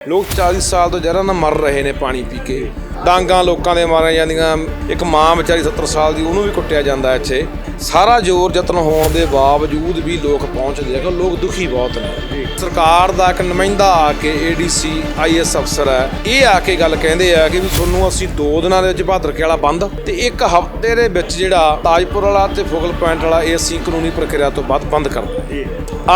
ਲੋਕ 40 ਸਾਲ ਤੋਂ ਜ਼ਹਿਰਾਂ ਨਾਲ ਮਰ ਰਹੇ ਨੇ ਪਾਣੀ ਪੀ ਕੇ। ਡਾਂਗਾਂ ਲੋਕਾਂ ਦੇ ਮਾਰੀਆਂ ਜਾਂਦੀਆਂ। ਇੱਕ ਮਾਂ ਵਿਚਾਰੀ 70 ਸਾਲ ਦੀ, ਉਹਨੂੰ ਵੀ ਕੁੱਟਿਆ ਜਾਂਦਾ ਇੱਥੇ। ਸਾਰਾ ਜ਼ੋਰ ਯਤਨ ਹੋਣ ਦੇ ਬਾਵਜੂਦ ਵੀ ਲੋਕ ਪਹੁੰਚਦੇ ਆ ਕਿ ਲੋਕ ਦੁਖੀ ਬਹੁਤ ਨੇ। ਸਰਕਾਰ ਦਾ ਇੱਕ ਨੁਮਾਇੰਦਾ ਆ ਕੇ ਏਡੀਸੀ ਆਈਐਸ ਅਫਸਰ ਹੈ। ਇਹ ਆ ਕੇ ਗੱਲ ਕਹਿੰਦੇ ਆ ਕਿ ਵੀ ਤੁਹਾਨੂੰ ਅਸੀਂ 2 ਦਿਨਾਂ ਦੇ ਵਿੱਚ ਭਾਦਰਕੇ ਵਾਲਾ ਬੰਦ ਤੇ ਇੱਕ ਹਫ਼ਤੇ ਦੇ ਵਿੱਚ ਜਿਹੜਾ ਤਾਜਪੁਰ ਵਾਲਾ ਤੇ ਫੋਗਲ ਪੁਆਇੰਟ ਵਾਲਾ ਇਹ ਅਸੀਂ ਕਾਨੂੰਨੀ ਪ੍ਰਕਿਰਿਆ ਤੋਂ ਬਾਅਦ ਬੰਦ ਕਰ ਦਿੰਦੇ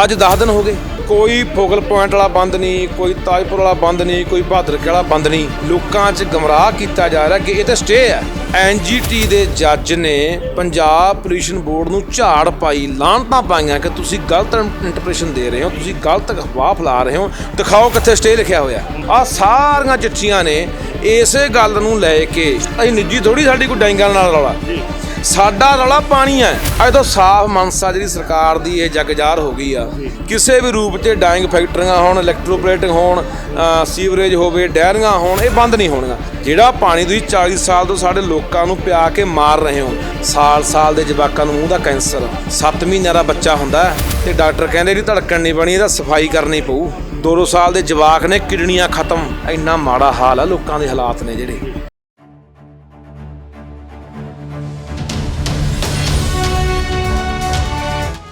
ਅੱਜ 10 ਦਿਨ ਹੋ ਗਏ। ਕੋਈ ਫੋਗਲ ਪੁਆਇੰਟ ਵਾਲਾ ਬੰਦ ਨਹੀਂ, ਕੋਈ ਤਾਜਪੁਰ ਵਾਲਾ ਬੰਦ ਨਹੀਂ, ਕੋਈ ਭਾਦਰਕੇ ਵਾਲਾ ਬੰਦ ਨਹੀਂ। ਲੋਕਾਂ 'ਚ ਗਮਰਾਹ ਕੀਤਾ ਜਾ ਰਿਹਾ ਕਿ ਇਹ ਤਾਂ ਸਟੇ ਹੈ। ਐਨਜੀਟੀ ਦੇ ਜੱਜ ਨੇ ਪੰਜਾਬ ਪੋਲਿਊਸ਼ਨ ਬੋਰਡ ਨੂੰ ਝਾੜ ਪਾਈ ਲਾਂਟਾਂ ਪਾਈਆਂ ਕਿ ਤੁਸੀਂ ਗਲਤ ਇੰਟਰਪ੍ਰੀਟੇਸ਼ਨ ਦੇ ਰਹੇ ਹੋ, ਤੁਸੀਂ ਗਲਤ ਅਫਵਾਹ ਫੈਲਾ ਰਹੇ ਹੋ। ਦਿਖਾਓ ਕਿੱਥੇ ਸਟੇ ਲਿਖਿਆ ਹੋਇਆ ਆ ਸਾਰੀਆਂ ਚਿੱਠੀਆਂ ਨੇ, ਇਸੇ ਗੱਲ ਨੂੰ ਲੈ ਕੇ, ਅਸੀਂ ਨਿੱਜੀ ਥੋੜੀ ਸਾਡੀ ਕੋਈ ਡੈਂਗਲ ਨਾਲ ਰੌਲਾ। ਸਾਡਾ ਰੌਲਾ ਪਾਣੀ ਹੈ। ਅੱਜ ਤੋਂ ਸਾਫ਼ ਮਨਸਾ ਜਿਹੜੀ ਸਰਕਾਰ ਦੀ ਇਹ ਜਗਜਾਰ ਹੋ ਗਈ ਆ। ਕਿਸੇ ਵੀ ਰੂਪ 'ਚ ਡਾਇੰਗ ਫੈਕਟਰੀਆਂ ਹੋਣ ਇਲੈਕਟ੍ਰੋਪਲੇਟਿੰਗ ਹੋਣ ਸੀਵਰੇਜ ਹੋਵੇ ਡੈਰੀਆਂ ਹੋਣ, ਇਹ ਬੰਦ ਨਹੀਂ ਹੋਣਗੀਆਂ ਜਿਹੜਾ ਪਾਣੀ ਤੁਸੀਂ 40 ਸਾਲ ਤੋਂ ਸਾਡੇ ਲੋਕਾਂ ਨੂੰ ਪਿਆ ਕੇ ਮਾਰ ਰਹੇ ਹੋ, ਸਾਲ-ਸਾਲ ਦੇ ਜਵਾਕਾਂ ਨੂੰ ਮੂੰਹ ਦਾ ਕੈਂਸਰ 7 ਮਹੀਨਿਆਂ ਦਾ ਬੱਚਾ ਹੁੰਦਾ ਹੈ ਤੇ ਡਾਕਟਰ ਕਹਿੰਦੇ ਜੀ ਧੜਕਣ ਨਹੀਂ ਬਣੀ, ਇਹਦਾ ਸਫ਼ਾਈ ਕਰਨੀ ਪਊ। 2 ਸਾਲ ਦੇ ਜਵਾਕ ਨੇ, ਕਿਡਨੀਆਂ ਖਤਮ, ਇੰਨਾ ਮਾੜਾ ਹਾਲ ਆ ਲੋਕਾਂ ਦੇ ਹਾਲਾਤ ਨੇ ਜਿਹੜੇ।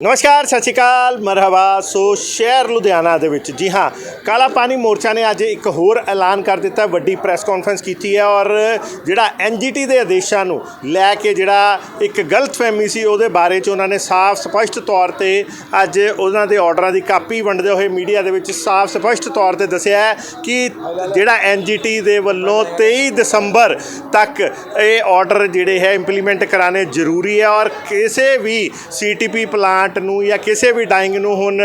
ਨਮਸਕਾਰ, ਸਤਿ ਸ਼੍ਰੀ ਅਕਾਲ, ਮਰਹਬਾ। ਸੋ ਸ਼ਹਿਰ ਲੁਧਿਆਣਾ ਦੇ ਵਿੱਚ, ਜੀ ਹਾਂ, ਕਾਲਾ ਪਾਣੀ ਮੋਰਚਾ ਨੇ ਅੱਜ ਇੱਕ ਹੋਰ ਐਲਾਨ ਕਰ ਦਿੱਤਾ, ਵੱਡੀ ਪ੍ਰੈਸ ਕਾਨਫਰੰਸ ਕੀਤੀ ਹੈ ਔਰ ਜਿਹੜਾ ਐਨਜੀਟੀ ਦੇ ਆਦੇਸ਼ਾਂ ਨੂੰ ਲੈ ਕੇ ਜਿਹੜਾ ਇੱਕ ਗਲਤਫਹਿਮੀ ਸੀ, ਉਹਦੇ ਬਾਰੇ ਚ ਉਹਨਾਂ ਨੇ ਸਾਫ਼ ਸਪਸ਼ਟ ਤੌਰ ਤੇ ਅੱਜ ਉਹਨਾਂ ਦੇ ਆਰਡਰਾਂ ਦੀ ਕਾਪੀ ਵੰਡਦੇ ਹੋਏ ਮੀਡੀਆ ਦੇ ਵਿੱਚ ਸਾਫ਼ ਸਪਸ਼ਟ ਤੌਰ ਤੇ ਦੱਸਿਆ ਕਿ ਜਿਹੜਾ ਐਨਜੀਟੀ ਦੇ ਵੱਲੋਂ 23 ਦਸੰਬਰ ਤੱਕ ਇਹ ਆਰਡਰ ਜਿਹੜੇ ਹੈ, ਇੰਪਲੀਮੈਂਟ ਕਰਾਣੇ ਜ਼ਰੂਰੀ ਹੈ ਔਰ ਕਿਸੇ ਵੀ ਸੀਟੀਪੀ ਪਲਾਂਟ ਨੂੰ ਜਾਂ ਕਿਸੇ ਵੀ ਡਾਈਂਗ ਨੂੰ ਹੁਣ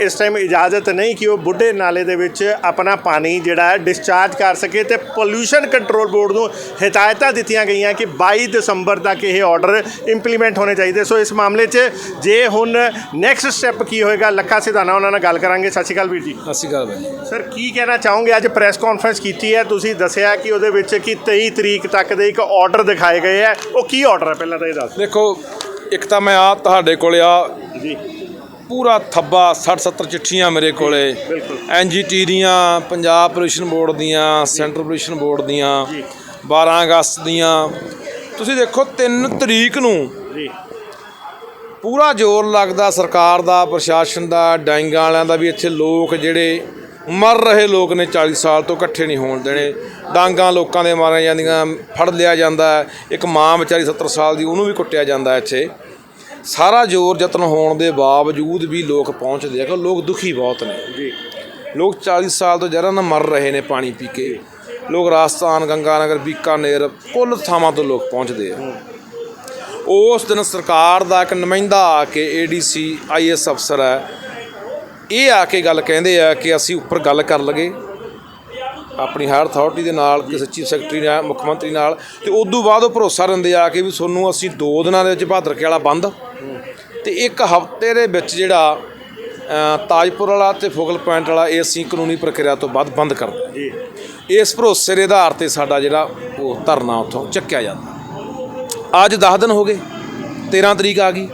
ਇਸ ਟਾਈਮ ਇਜਾਜ਼ਤ ਨਹੀਂ ਕਿ ਉਹ ਬੁੱਢੇ ਨਾਲੇ ਦੇ ਵਿੱਚ ਆਪਣਾ ਪਾਣੀ ਜਿਹੜਾ ਹੈ ਡਿਸਚਾਰਜ ਕਰ ਸਕੇ ਤੇ ਪੋਲਿਊਸ਼ਨ ਕੰਟਰੋਲ ਬੋਰਡ ਨੂੰ ਹਦਾਇਤਾਂ ਦਿੱਤੀਆਂ ਗਈਆਂ ਕਿ 22 ਦਸੰਬਰ ਤੱਕ ਇਹ ਆਰਡਰ ਇੰਪਲੀਮੈਂਟ ਹੋਣੇ ਚਾਹੀਦੇ। ਸੋ ਇਸ ਮਾਮਲੇ 'ਚ ਜੇ ਹੁਣ ਨੈਕਸਟ ਸਟੈਪ ਕੀ ਹੋਏਗਾ ਲੱਖਾ ਸਿਧਾਣਾ ਉਹਨਾਂ ਨਾਲ ਗੱਲ ਕਰਾਂਗੇ। ਸਤਿ ਸ਼੍ਰੀ ਅਕਾਲ ਵੀਰ ਜੀ। ਸਤਿ ਸ਼੍ਰੀ ਅਕਾਲ ਬਾਈ। ਸਰ ਕੀ ਕਹਿਣਾ ਚਾਹੋਗੇ? ਅੱਜ ਪ੍ਰੈਸ ਕਾਨਫਰੰਸ ਕੀਤੀ ਹੈ। ਤੁਸੀਂ ਦੱਸਿਆ ਕਿ ਉਹਦੇ ਵਿੱਚ ਕਿ 23 ਤਰੀਕ ਤੱਕ ਦੇ ਇੱਕ ਆਰਡਰ ਦਿਖਾਏ ਗਏ ਹੈ। ਉਹ ਕੀ ਆਰਡਰ ਹੈ? ਪਹਿਲਾਂ ਤਾਂ ਇਹ ਦੱਸ ਦੇਖੋ ਇੱਕ ਤਾਂ ਮੈਂ ਆ ਤੁਹਾਡੇ ਕੋਲੇ ਆ ਜੀ। ਪੂਰਾ ਥੱਬਾ 60 70 ਚਿੱਠੀਆਂ ਮੇਰੇ ਕੋਲੇ। ਬਿਲਕੁਲ। ਐਨਜੀਟੀ ਦੀਆਂ ਪੰਜਾਬ ਪੋਲਿਊਸ਼ਨ ਬੋਰਡ ਦੀਆਂ ਸੈਂਟਰਲ ਪੋਲਿਊਸ਼ਨ ਬੋਰਡ ਦੀਆਂ 12 ਅਗਸਤ ਦੀਆਂ। ਤੁਸੀਂ ਦੇਖੋ 3 ਤਰੀਕ ਨੂੰ ਜੀ। ਪੂਰਾ ਜ਼ੋਰ ਲੱਗਦਾ ਸਰਕਾਰ ਦਾ ਪ੍ਰਸ਼ਾਸਨ ਦਾ ਡਾਂਗਾਂ ਵਾਲਿਆਂ ਦਾ ਵੀ ਇੱਥੇ ਲੋਕ ਜਿਹੜੇ ਮਰ ਰਹੇ ਲੋਕ ਨੇ 40 ਸਾਲ ਤੋਂ ਇਕੱਠੇ ਨਹੀਂ ਹੋਣ ਦੇਣੇ। ਡਾਂਗਾਂ ਲੋਕਾਂ ਦੇ ਮਾਰੀਆਂ ਜਾਂਦੀਆਂ ਫੜ ਲਿਆ ਜਾਂਦਾ। ਇੱਕ ਮਾਂ ਵਿਚਾਰੀ 70 ਸਾਲ ਦੀ ਉਹਨੂੰ ਵੀ ਕੁੱਟਿਆ ਜਾਂਦਾ ਇੱਥੇ। ਸਾਰਾ ਜ਼ੋਰ ਯਤਨ ਹੋਣ ਦੇ ਬਾਵਜੂਦ ਵੀ ਲੋਕ ਪਹੁੰਚਦੇ ਆ ਕਿ ਲੋਕ ਦੁਖੀ ਬਹੁਤ ਨੇ। ਜੀ। ਲੋਕ 40 ਸਾਲ ਤੋਂ ਜ਼ਹਿਰਾਂ ਨਾਲ ਮਰ ਰਹੇ ਨੇ ਪਾਣੀ ਪੀ ਕੇ। ਲੋਕ ਰਾਜਸਥਾਨ ਗੰਗਾਨਗਰ ਬੀਕਾਨੇਰ ਕੁੱਲ ਥਾਵਾਂ ਤੋਂ ਲੋਕ ਪਹੁੰਚਦੇ ਆ। ਉਸ ਦਿਨ ਸਰਕਾਰ ਦਾ ਇੱਕ ਨੁਮਾਇੰਦਾ ਆ ਕੇ ਏਡੀਸੀ ਆਈਐਸ ਅਫਸਰ ਹੈ। ਇਹ ਆ ਕੇ ਗੱਲ ਕਹਿੰਦੇ ਆ ਕਿ ਅਸੀਂ ਉੱਪਰ ਗੱਲ ਕਰ ਲਗੇ। ਆਪਣੀ ਹਾਇਰ ਅਥਾਰਟੀ ਦੇ ਨਾਲ ਕਿਸੇ ਚੀਫ ਸੈਕਟਰੀ ਨਾਲ ਮੁੱਖ ਮੰਤਰੀ ਨਾਲ ਤੇ ਉਦੋਂ ਬਾਅਦ ਉਹ ਭਰੋਸਾ ਦਿੰਦੇ ਆ ਕਿ ਵੀ ਤੁਹਾਨੂੰ ਅਸੀਂ 2 ਦਿਨਾਂ ਦੇ ਵਿੱਚ ਭਾਦਰਕੇ ਵਾਲਾ ਬੰਦ। ਤੇ ਇੱਕ ਹਫ਼ਤੇ ਦੇ ਵਿੱਚ ਜਿਹੜਾ ਤਾਜਪੁਰ ਵਾਲਾ ਤੇ ਫੋਗਲ ਪੁਆਇੰਟ ਵਾਲਾ ਇਹ ਅਸੀਂ ਕਾਨੂੰਨੀ ਪ੍ਰਕਿਰਿਆ ਤੋਂ ਬਾਅਦ ਬੰਦ ਕਰ ਦਿੰਦੇ ਜੀ। ਇਸ ਭਰੋਸੇ ਦੇ ਆਧਾਰ ਤੇ ਸਾਡਾ ਜਿਹੜਾ ਉਹ ਧਰਨਾ ਉੱਥੋਂ ਚੱਕਿਆ ਜਾਂਦਾ। ਅੱਜ 10 ਦਿਨ ਹੋ ਗਏ 13 ਤਰੀਕ ਆ ਗਈ।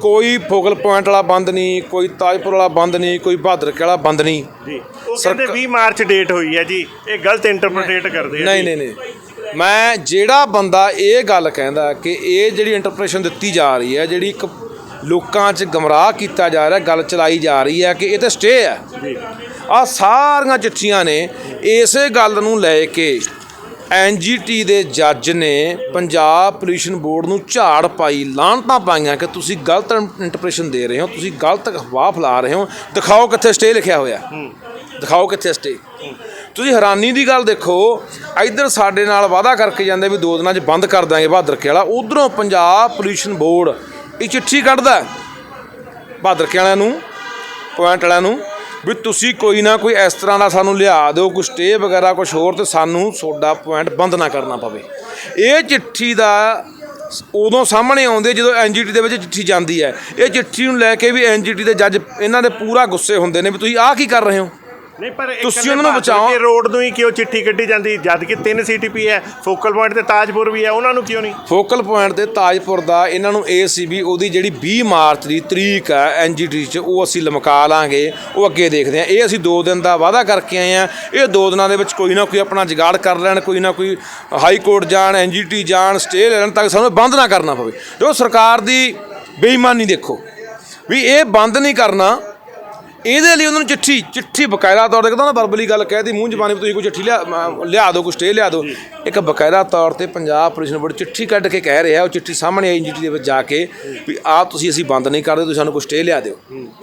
ਕੋਈ ਫੋਗਲ ਪੁਆਇੰਟ ਵਾਲਾ ਬੰਦ ਨਹੀਂ ਕੋਈ ਤਾਜਪੁਰ ਵਾਲਾ ਬੰਦ ਨਹੀਂ ਕੋਈ ਭਾਦਰਕੇ ਵਾਲਾ ਬੰਦ ਨਹੀਂ। ਜੀ ਉਹ ਕਹਿੰਦੇ 20 ਮਾਰਚ ਡੇਟ ਹੋਈ ਹੈ ਜੀ ਇਹ ਗਲਤ ਇੰਟਰਪ੍ਰੀਟੇਟ ਕਰਦੇ ਆ ਨਹੀਂ। ਨਹੀਂ ਨਹੀਂ। ਮੈਂ ਜਿਹੜਾ ਬੰਦਾ ਇਹ ਗੱਲ ਕਹਿੰਦਾ ਕਿ ਇਹ ਜਿਹੜੀ ਇੰਟਰਪ੍ਰੀਟੇਸ਼ਨ ਦਿੱਤੀ ਜਾ ਰਹੀ ਹੈ ਜਿਹੜੀ ਇੱਕ ਲੋਕਾਂ 'ਚ ਗਮਰਾਹ ਕੀਤਾ ਜਾ ਰਿਹਾ ਗੱਲ ਚਲਾਈ ਜਾ ਰਹੀ ਹੈ ਕਿ ਇਹ ਤਾਂ ਸਟੇ ਹੈ। ਜੀ। ਆ ਸਾਰੀਆਂ ਚਿੱਠੀਆਂ ਨੇ ਇਸੇ ਗੱਲ ਨੂੰ ਲੈ ਕੇ ਐਨਜੀਟੀ ਦੇ ਜੱਜ ਨੇ ਪੰਜਾਬ ਪੋਲਿਊਸ਼ਨ ਬੋਰਡ ਨੂੰ ਝਾੜ ਪਾਈ ਲਾਂਟਾਂ ਪਾਈਆਂ ਕਿ ਤੁਸੀਂ ਗਲਤ ਇੰਟਰਪ੍ਰੀਟੇਸ਼ਨ ਦੇ ਰਹੇ ਹੋ ਤੁਸੀਂ ਗਲਤ ਅਫਵਾਹ ਫੈਲਾ ਰਹੇ ਹੋ। ਦਿਖਾਓ ਕਿੱਥੇ ਸਟੇ ਲਿਖਿਆ ਹੋਇਆ ਦਿਖਾਓ ਕਿੱਥੇ ਸਟੇ ਤੁਸੀਂ ਹੈਰਾਨੀ ਦੀ ਗੱਲ ਦੇਖੋ ਇੱਧਰ ਸਾਡੇ ਨਾਲ ਵਾਅਦਾ ਕਰਕੇ ਜਾਂਦੇ ਵੀ ਦੋ ਦਿਨਾਂ 'ਚ ਬੰਦ ਕਰ ਦਾਂਗੇ ਬਹਾਦਰਕੇ ਵਾਲਾ ਉਧਰੋਂ ਪੰਜਾਬ ਪੋਲਿਊਸ਼ਨ ਬੋਰਡ ਇਹ ਚਿੱਠੀ ਕੱਢਦਾ ਹੈ ਬਹਾਦਰਕੇ ਵਾਲਿਆਂ ਨੂੰ ਪੁਆਇੰਟ ਵਾਲਿਆਂ ਨੂੰ। ਵੀ ਤੁਸੀਂ ਕੋਈ ਨਾ ਕੋਈ ਇਸ ਤਰ੍ਹਾਂ ਦਾ ਸਾਨੂੰ ਲਿਆ ਦਿਓ, ਕੋਈ ਸਟੇ ਵਗੈਰਾ ਕੁਝ ਹੋਰ ਤੇ ਸਾਨੂੰ ਸੋਡਾ ਪੁਆਇੰਟ ਬੰਦ ਨਾ ਕਰਨਾ ਪਵੇ। ਇਹ ਚਿੱਠੀ ਦਾ ਉਦੋਂ ਸਾਹਮਣੇ ਆਉਂਦੇ ਜਦੋਂ ਐਨਜੀਟੀ ਦੇ ਵਿੱਚ ਚਿੱਠੀ ਜਾਂਦੀ ਹੈ। ਇਹ ਚਿੱਠੀ ਨੂੰ ਲੈ ਕੇ ਵੀ ਐਨਜੀਟੀ ਦੇ ਜੱਜ, ਇਹਨਾਂ ਦੇ ਪੂਰਾ ਗੁੱਸੇ ਹੁੰਦੇ ਨੇ ਵੀ ਤੁਸੀਂ ਆਹ ਕੀ ਕਰ ਰਹੇ ਹੋ? ਨਹੀਂ ਪਰ ਤੁਸੀਂ ਉਹਨਾਂ ਨੂੰ ਬਚਾਓ। ਰੋਡ ਨੂੰ ਹੀ ਕਿਉਂ ਚਿੱਠੀ ਕੱਢੀ ਜਾਂਦੀ? ਜਦ ਕਿ ਤਿੰਨ ਸੀਟੀਪੀ ਹੈ ਫੋਕਲ ਪੁਆਇੰਟ ਤੇ ਤਾਜਪੁਰ ਵੀ ਹੈ ਉਹਨਾਂ ਨੂੰ ਕਿਉਂ ਨਹੀਂ? ਫੋਕਲ ਪੁਆਇੰਟ ਤੇ ਤਾਜਪੁਰ ਦਾ ਇਹਨਾਂ ਨੂੰ ਇਹ ਸੀ ਵੀ ਉਹਦੀ ਜਿਹੜੀ 20 ਮਾਰਚ ਦੀ ਤਰੀਕ ਹੈ ਐਨਜੀਟੀ 'ਚ ਉਹ ਅਸੀਂ ਲਮਕਾ ਲਾਂਗੇ ਉਹ ਅੱਗੇ ਦੇਖਦੇ ਹਾਂ। ਇਹ ਅਸੀਂ 2 ਦਿਨ ਦਾ ਵਾਅਦਾ ਕਰਕੇ ਆਏ ਆ ਇਹ 2 ਦਿਨਾਂ ਦੇ ਵਿੱਚ ਕੋਈ ਨਾ ਕੋਈ ਆਪਣਾ ਜੁਗਾੜ ਕਰ ਲੈਣ ਕੋਈ ਨਾ ਕੋਈ ਹਾਈ ਕੋਰਟ ਜਾਣ ਐਨਜੀਟੀ ਜਾਣ ਸਟੇ ਲੈਣ ਤੱਕ ਸਾਨੂੰ ਬੰਦ ਨਾ ਕਰਨਾ ਪਵੇ। ਜੋ ਸਰਕਾਰ ਦੀ ਬੇਈਮਾਨੀ ਦੇਖੋ ਵੀ ਇਹ ਬੰਦ ਨਹੀਂ ਕਰਨਾ ਇਹਦੇ ਲਈ ਉਹਨਾਂ ਨੂੰ ਚਿੱਠੀ ਚਿੱਠੀ ਬਕਾਇਦਾ ਤੌਰ ਤੇ ਕਹਿੰਦਾ ਨਾ ਬਰਬਲੀ ਗੱਲ ਕਹਿਤੀ ਮੂੰਹ ਜ਼ਬਾਨੀ ਵੀ ਤੁਸੀਂ ਕੋਈ ਚਿੱਠੀ ਲਿਆ ਮ- ਲਿਆ ਦਿਓ ਕੋਈ ਸਟੇ ਲਿਆ ਦਿਓ। ਇੱਕ ਬਕਾਇਦਾ ਤੌਰ ਤੇ ਪੰਜਾਬ ਪੁਲਿਸ ਨੂੰ ਬੜੀ ਚਿੱਠੀ ਕੱਢ ਕੇ ਕਹਿ ਰਿਹਾ, ਉਹ ਚਿੱਠੀ ਸਾਹਮਣੇ ਆਈ ਐਨਜੀਟੀ ਦੇ ਵਿੱਚ ਜਾ ਕੇ ਵੀ ਆਹ ਤੁਸੀਂ ਅਸੀਂ ਬੰਦ ਨਹੀਂ ਕਰਦੇ, ਤੁਸੀਂ ਸਾਨੂੰ ਕੋਈ ਸਟੇ ਲਿਆ ਦਿਓ।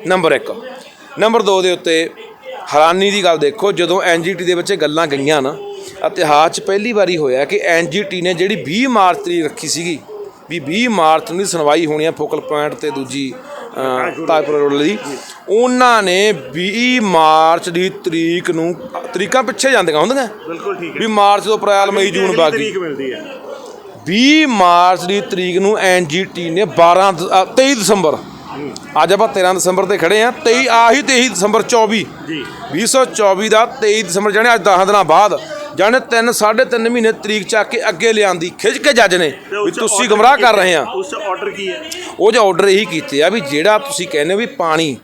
ਨੰਬਰ 1 ਨੰਬਰ 2 ਦੇ ਉੱਤੇ ਹੈਰਾਨੀ ਦੀ ਗੱਲ ਦੇਖੋ, ਜਦੋਂ ਐਨਜੀਟੀ ਦੇ ਵਿੱਚ ਇਹ ਗੱਲਾਂ ਗਈਆਂ ਨਾ, ਇਤਿਹਾਸ 'ਚ ਪਹਿਲੀ ਵਾਰੀ ਹੋਇਆ ਕਿ ਐਨਜੀਟੀ ਨੇ ਜਿਹੜੀ 20 ਮਾਰਚ ਤਰੀਕ ਰੱਖੀ ਸੀਗੀ, ਵੀ 20 ਮਾਰਚ ਨੂੰ ਦੀ ਸੁਣਵਾਈ ਹੋਣੀ ਹੈ ਫੋਕਲ ਪੁਆਇੰਟ ਤੇ ਦੂਜੀ ਤਾਜਪੁਰ ਰੋਡ ਲਈ ਉਹਨਾਂ ਨੇ 20 ਮਾਰਚ ਦੀ ਤਰੀਕ ਨੂੰ ਤਰੀਕਾਂ ਪਿੱਛੇ ਜਾਂਦੀਆਂ ਹੁੰਦੀਆਂ। ਬਿਲਕੁਲ ਠੀਕ ਵੀ ਮਾਰਚ ਤੋਂ ਅਪ੍ਰੈਲ ਮਈ ਜੂਨ ਬਾਕੀ। ਤਰੀਕ ਮਿਲਦੀ ਹੈ। 20 ਮਾਰਚ ਦੀ ਤਰੀਕ ਨੂੰ ਐਨਜੀਟੀ ਨੇ 12 ਦ- ਅ, 23 ਦਸੰਬਰ। ਅੱਜ ਆਪਾਂ 13 ਦਸੰਬਰ ਤੇ ਖੜੇ ਆ 23 ਆਹੀ 23 ਦਸੰਬਰ 24 ਜੀ। 2024 ਦਾ 23 ਦਸੰਬਰ ਜਾਣੇ ਅੱਜ 10 ਦਿਨਾਂ ਬਾਅਦ। ਜਾਣੇ 3 3.5 ਮਹੀਨੇ ਤਰੀਕ ਚੱਕ ਕੇ ਅੱਗੇ ਲਿਆਂਦੀ ਖਿੱਚ ਕੇ ਜੱਜ ਨੇ ਵੀ ਤੁਸੀਂ ਗਮਰਾਹ ਕਰ ਰਹੇ ਆ। ਉਸ ਆਰਡਰ ਕੀ ਹੈ? ਉਹ ਜੋ ਆਰਡਰ ਇਹੀ ਕੀਤੇ ਆ ਵੀ ਜਿਹੜਾ ਤੁਸੀਂ ਕਹਿੰਦੇ ਵੀ ਪਾਣੀ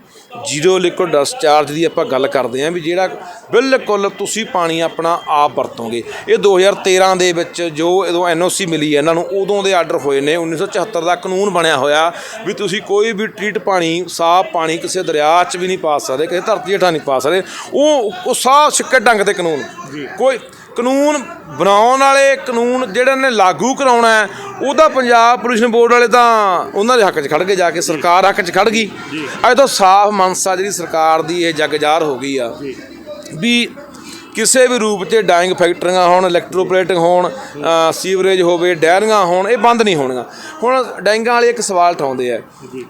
ਜ਼ੀਰੋ ਲਿਕੁਇਡ ਡਿਸਚਾਰਜ ਦੀ ਆਪਾਂ ਗੱਲ ਕਰਦੇ ਆ ਵੀ ਜਿਹੜਾ ਬਿਲਕੁਲ ਤੁਸੀਂ ਪਾਣੀ ਆਪਣਾ ਆਪ ਵਰਤੋਗੇ। ਇਹ 2013 ਦੇ ਵਿੱਚ ਜੋ ਜਦੋਂ ਐਨਓਸੀ ਮਿਲੀ ਇਹਨਾਂ ਨੂੰ ਉਦੋਂ ਦੇ ਆਰਡਰ ਹੋਏ ਨੇ 1974 ਦਾ ਕਾਨੂੰਨ ਬਣਿਆ ਹੋਇਆ ਵੀ ਤੁਸੀਂ ਕੋਈ ਵੀ ਟ੍ਰੀਟ ਪਾਣੀ ਸਾਫ਼ ਪਾਣੀ ਕਿਸੇ ਦਰਿਆ 'ਚ ਵੀ ਨਹੀਂ ਪਾ ਸਕਦੇ ਕਿਸੇ ਧਰਤੀ ਹੇਠਾਂ ਨਹੀਂ ਪਾ ਸਕਦੇ। ਉਹ ਉਹ ਸਾਹ ਸਿੱਕੇ ਢੰਗ ਤੇ ਕਾਨੂੰਨ। ਕੋਈ ਕਾਨੂੰਨ ਬਣਾਉਣ ਵਾਲੇ ਕਾਨੂੰਨ ਜਿਹੜੇ ਨੇ ਲਾਗੂ ਕਰਾਉਣਾ ਹੈ ਉਹਦਾ ਪੰਜਾਬ ਪੋਲਿਊਸ਼ਨ ਬੋਰਡ ਵਾਲੇ ਤਾਂ ਉਹਨਾਂ ਦੇ ਹੱਕ 'ਚ ਖੜ ਕੇ ਜਾ ਕੇ ਸਰਕਾਰ ਹੱਕ 'ਚ ਖੜ ਗਈ। ਅੱਜ ਤੋਂ ਸਾਫ਼ ਮਨਸਾ ਜਿਹੜੀ ਸਰਕਾਰ ਦੀ ਇਹ ਜਗਜਾਰ ਹੋ ਗਈ ਆ ਵੀ ਕਿਸੇ ਵੀ ਰੂਪ 'ਚ ਡਾਈਂਗ ਫੈਕਟਰੀਆਂ ਹੋਣ ਇਲੈਕਟ੍ਰੋਪਲੇਟਿੰਗ ਹੋਣ ਸੀਵਰੇਜ ਹੋਵੇ ਡੈਰੀਆਂ ਹੋਣ ਇਹ ਬੰਦ ਨਹੀਂ ਹੋਣੀਆਂ। ਹੁਣ ਡਾਈਂਗਾਂ ਵਾਲੇ ਇੱਕ ਸਵਾਲ ਉਠਾਉਂਦੇ ਆ